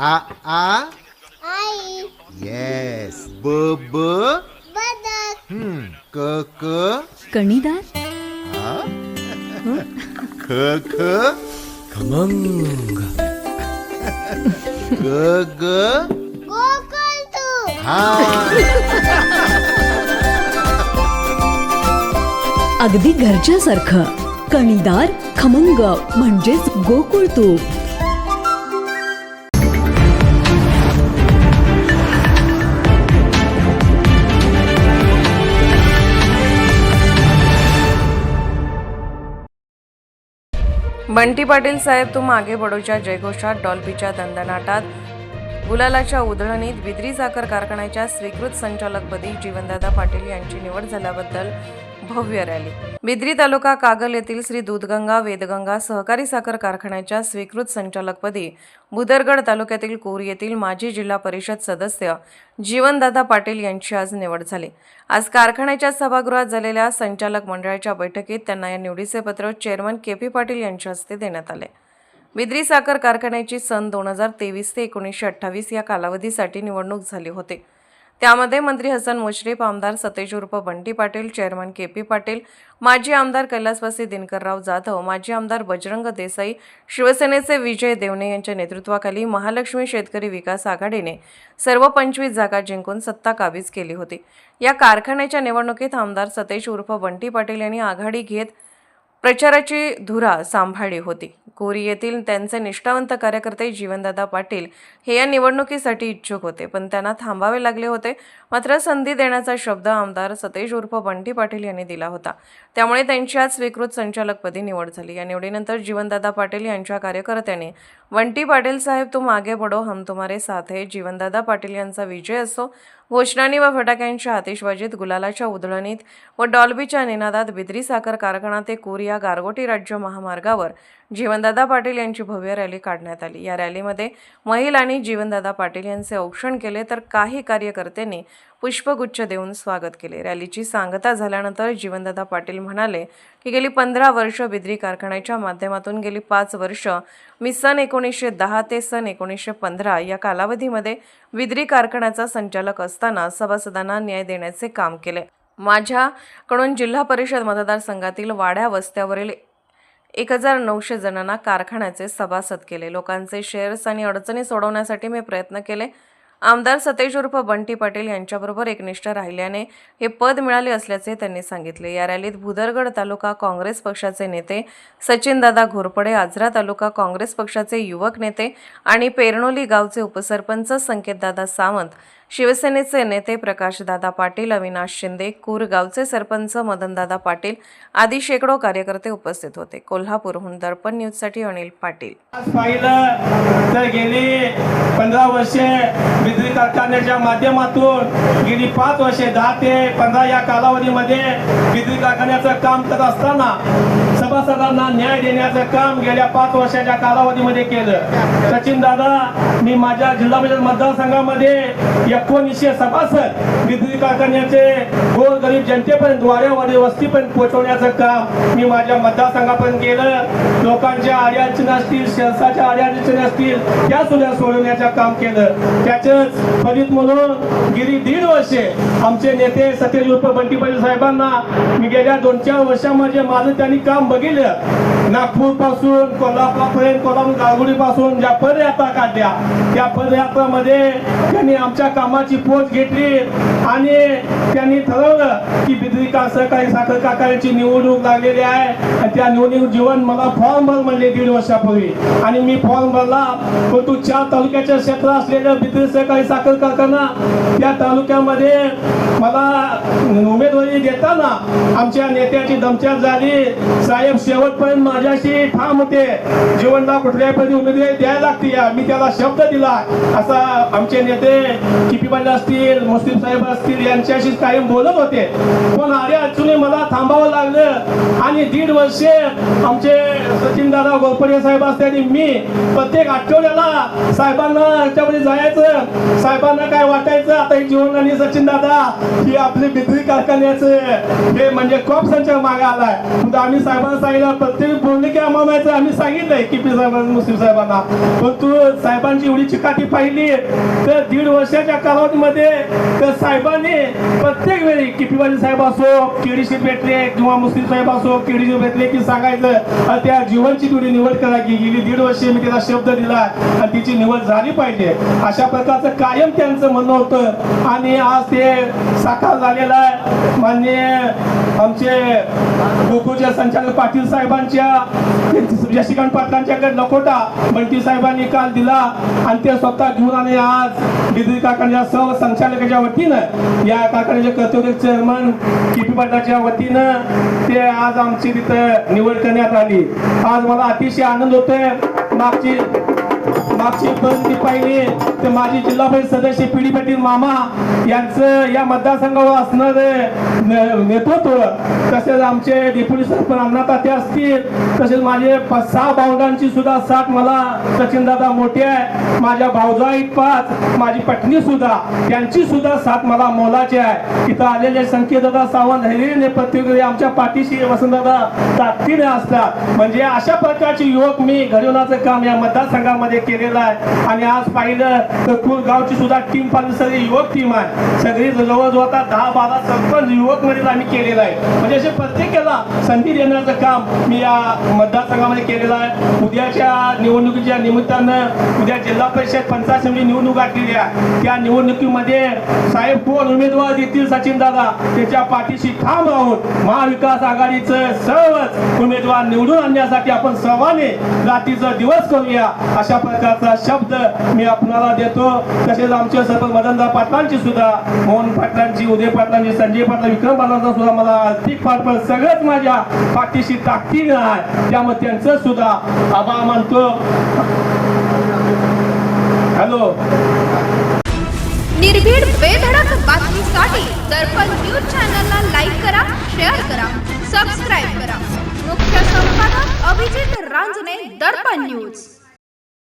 आ आ? आई. Yes ब ब बदक हम्म क क कणीदार? ख ख खमंग. ग ग गोकुळ तू. हा. अगदी घरच्यासारखं. कणीदार खमंग म्हणजेच गोकुळ तूप बंटी पाटील साहेब तू मागे बडोच्या जयघोषात डॉल्बीच्या दंदनाटात गुलालाच्या उधळणीत बिद्री साखर कारखान्याच्या स्वीकृत संचालकपदी जीवनदादा पाटील यांची निवड झाल्याबद्दल भव्य रॅली बिद्री तालुका कागल येथील श्री दूधगंगा वेदगंगा सहकारी साखर कारखान्याच्या स्वीकृत संचालकपदी बुदरगड तालुक्यातील कोर येथील माजी जिल्हा परिषद सदस्य जीवनदादा पाटील यांची आज निवड झाली. आज कारखान्याच्या सभागृहात झालेल्या संचालक मंडळाच्या बैठकीत त्यांना या निवडीचे पत्र चेअरमन के पी पाटील यांच्या हस्ते देण्यात आले. बिद्री साखर कारखान्याची सन दोन हजार तेवीस ते एकोणीसशे अठ्ठावीस या कालावधीसाठी निवडणूक झाली होती. त्यामध्ये मंत्री हसन मुश्रीफ आमदार सतेज उर्फ Bunty Patil chairman K P Patil माजी आमदार कैलासवासी दिनकरराव जाधव माजी आमदार बजरंग देसाई शिवसेनेचे विजय देवणे यांच्या नेतृत्वाखाली महालक्ष्मी शेतकरी विकास आघाडीने सर्व पंचवीस जागा जिंकून सत्ता काबीज केली होती. या कारखान्याच्या निवडणुकीत आमदार सतेज उर्फ बंटी पाटील यांनी आघाडी घेत प्रचाराची धुरा सांभाळली होती. कोरी येथील त्यांचे निष्ठावंत कार्यकर्ते जीवनदादा पाटील हे या निवडणुकीसाठी इच्छुक होते पण त्यांना थांबावे लागले होते. मात्र संधी देण्याचा शब्द आमदार सतेज उर्फ बंटी पाटील यांनी दिला होता. त्यामुळे त्यांची आज स्वीकृत संचालकपदी निवड झाली. या निवडीनंतर जीवनदादा पाटील यांच्या कार्यकर्त्यांनी बंटी पाटील साहेब तू मागे पडो हम तुम्हारे साथ है. जीवनदादा पाटील यांचा विजय असो घोषणांनी व फटाक्यांच्या आतिषबाजीत गुलालाच्या उधळणीत व डॉल्बीच्या निनादात बिद्री साखर कारखाना ते कोरिया गारगोटी राज्य महामार्गावर जीवनदादा पाटील यांची भव्य रॅली काढण्यात आली. या रॅलीमध्ये महिलांनी जीवनदादा पाटील यांचे औक्षण केले तर काही कार्यकर्त्यांनी पुष्पगुच्छ देऊन स्वागत केले. रॅलीची सांगता झाल्यानंतर जीवनदादा पाटील म्हणाले की गेली पंधरा वर्ष बिद्री कारखान्याच्या माध्यमातून गेली पाच वर्ष मी सन एकोणीसशे दहा ते सन एकोणीसशे पंधरा या कालावधीमध्ये बिद्री कारखान्याचा संचालक असताना सभासदांना न्याय देण्याचे काम केले. माझ्याकडून जिल्हा परिषद मतदारसंघातील वाड्या वस्त्यावरील एक हजार नऊशे जणांना कारखान्याचे सभासद केले. लोकांचे शेअर्स आणि अडचणी सोडवण्यासाठी मी प्रयत्न केले. आमदार सतेज उर्फ बंटी पाटील यांच्याबरोबर एकनिष्ठ राहिल्याने हे पद मिळाले असल्याचे त्यांनी सांगितले. या रॅलीत भुदरगड तालुका काँग्रेस पक्षाचे नेते सचिनदादा घोरपडे आजरा तालुका काँग्रेस पक्षाचे युवक नेते आणि पेरणोली गावचे उपसरपंच संकेतदादा सावंत शिवसेनेचे नेते प्रकाशदादा पाटील अविनाश शिंदे कूर गावचे सरपंच मदनदादा पाटील आदी शेकडो कार्यकर्ते उपस्थित होते. कोल्हापूरहून दर्पण न्यूजसाठी अनिल पाटील. पाहिलं तर गेली पंधरा वर्षे विद्युत कारखान्याच्या माध्यमातून गेली पाच वर्षे दहा ते पंधरा या कालावधीमध्ये विद्युत कारखान्याचं काम करत असताना सभासदांना न्याय देण्याचं काम गेल्या पाच वर्षाच्या कालावधीमध्ये केलं. सचिन दादा मी माझ्या जिल्हा परिषद मतदारसंघामध्ये एकोणीसशे सभासद बिजली कारखान्याचे गोर गरीब जनतेपर्यंत वाड्यावाडी वस्तीपर्यंत पोहोचवण्याचं काम मी माझ्या मतदारसंघापर्यंत केलं. लोकांच्या आर्याचना असतील शहराच्या अडचणी असतील त्या सुद्धा सोडवण्याचं काम केलं. त्याचंच फलित म्हणून गेली दीड वर्षे आमचे नेते सतेज उर्फ बंटी पाटील साहेबांना मी गेल्या दोन चार वर्षामध्ये माझं त्यांनी काम बघितलं? नागपूरपासून कोल्हापूरपर्यंत कोल्हापूर गारगुडी पासून ज्या पदयात्रा काढल्या त्या पदयात्रामध्ये त्यांनी आमच्या कामाची पोच घेतली आणि त्यांनी ठरवलं की बिद्री सहकारी साखर कारखान्याची निवडणूक लागलेली आहे. त्या निवडणूक जीवन मला फॉर्म भर म्हणले दीड वर्षापूर्वी. आणि मी फॉर्म भरला परंतु चार तालुक्याच्या क्षेत्र असलेल्या बिद्री सहकारी साखर कारखाना त्या तालुक्यामध्ये मला उमेदवारी देताना आमच्या नेत्याची दमचार झाली. साहेब शेवटपर्यंत माझ्याशी ठाम होते. जीवनला कुठल्याही पदी उमेदवारी द्यायला लागते मी त्याला शब्द दिला. असा आमचे नेते किपी असतील मुस्लिम साहेब असतील यांच्याशी कायम बोलत होते. पण अरे अडचणी मला थांबावं लागलं. आणि दीड वर्षे आमचे सचिन दादा गोरपडे साहेब असतील आणि मी प्रत्येक आठवड्याला साहेबांना याच्यामध्ये जायचं. साहेबांना काय वाटायचं? आता हे जीवन आणि सचिन दादा ही आपली बिजली कारखान्याचे. हे म्हणजे क्रॉप संचार मागे आलाय. म्हणजे आम्ही साहेबांना सांगितलं प्रत्येक बोलले की आम्हाला आम्ही सांगितलंय की पी साहेबांना मुस्लिम साहेबांना. पण तू साहेबांची एवढी चिकाटी पाहिली तर दीड वर्षाच्या कालावधीमध्ये तर साहेबांनी प्रत्येक वेळी किपीवाली साहेब असो केडीशी भेटले किंवा मुस्लिम साहेब असो केडीशी भेटले की सांगायचं त्या जीवनची थोडी निवड करा की गेली दीड वर्ष मी तिला शब्द दिला आणि तिची निवड झाली पाहिजे. अशा प्रकारचं कायम त्यांचं म्हणणं होतं. आणि आज ते साकार झालेलं आहे. मान्य आमचे गोकुळच्या संचालक पाटील साहेबांच्या शशिकांत पाटलांच्याकडे लखोटा बंटी साहेबांनी काल दिला आणि ते स्वतः घेऊन आणि आज. बिद्री कारखान्याच्या सर्व संचालकाच्या वतीनं. या कारखान्याचे कर्तव्य चेअरमन किपी पाटलाच्या वतीनं ते आज आमची तिथं निवड करण्यात आली. आज मला अतिशय आनंद होतोय. मागची मागची परिस्थिती पाहिली तर माझी जिल्हा परिषद सदस्य पिढी पाटील मामा यांचं या मतदारसंघावर असणार नेतृत्व. तसेच आमचे डिप्युटी सरपंच अण्णा तात्या असतील. तसेच माझे पाच सहा भावंडांची सुद्धा साथ मला सचिनदादा मोठे आहे. माझ्या भाऊजाई पाच माझी पत्नी सुद्धा त्यांची सुद्धा साथ मला मोलाची आहे. इथं आलेले संकेतदादा सावंत धैर्याने प्रत्येक आमच्या पाठीशी वसंतदादा ताकदीने असतात. म्हणजे अशा प्रकारचे युवक मी घडवण्याचं काम या मतदारसंघामध्ये केले केलेलं आहे आणि आज पाहिलं तर कुरगावची सुद्धा टीम पाहिजे सगळी युवक टीम आहे. सगळी जवळजवळ आता दहा बारा सरपंच युवकमध्ये आम्ही केलेलं आहे. म्हणजे असे प्रत्येकाला संधी देण्याचं काम मी या मतदारसंघामध्ये केलेलं आहे. उद्याच्या निवडणुकीच्या निमित्तानं उद्या जिल्हा परिषद पंचायत समिती निवडणूक आखलेली आहे. त्या निवडणुकीमध्ये साहेब कोण? उमेदवार देतील सचिन दादा. त्याच्या पाठीशी ठाम राहून महाविकास आघाडीचं सर्वच उमेदवार निवडून आणण्यासाठी आपण सर्वांनी रात्रीचा दिवस करूया. अशा प्रकारचा असा शब्द मी आपणाला देतो. तसेच आमचे सरपंच मदनदा पाटलांची सुद्धा मोहन पाटलांची उदय पाटलांची संजय पाटला विक्रम पाटलांचा सुद्धा मला आर्थिक पाठबळ सगळंच माझ्या पाठीशी ताकदीनं आहे त्यामुळे त्यांचं सुद्धा आभार मानतो. हॅलो. निर्भीड बेधडक बातमीसाठी दर्पण न्यूज चॅनलला लाईक करा शेअर करा सबस्क्राईब करा. मुख्य संपादक अभिजित रांजने दर्पण न्यूज.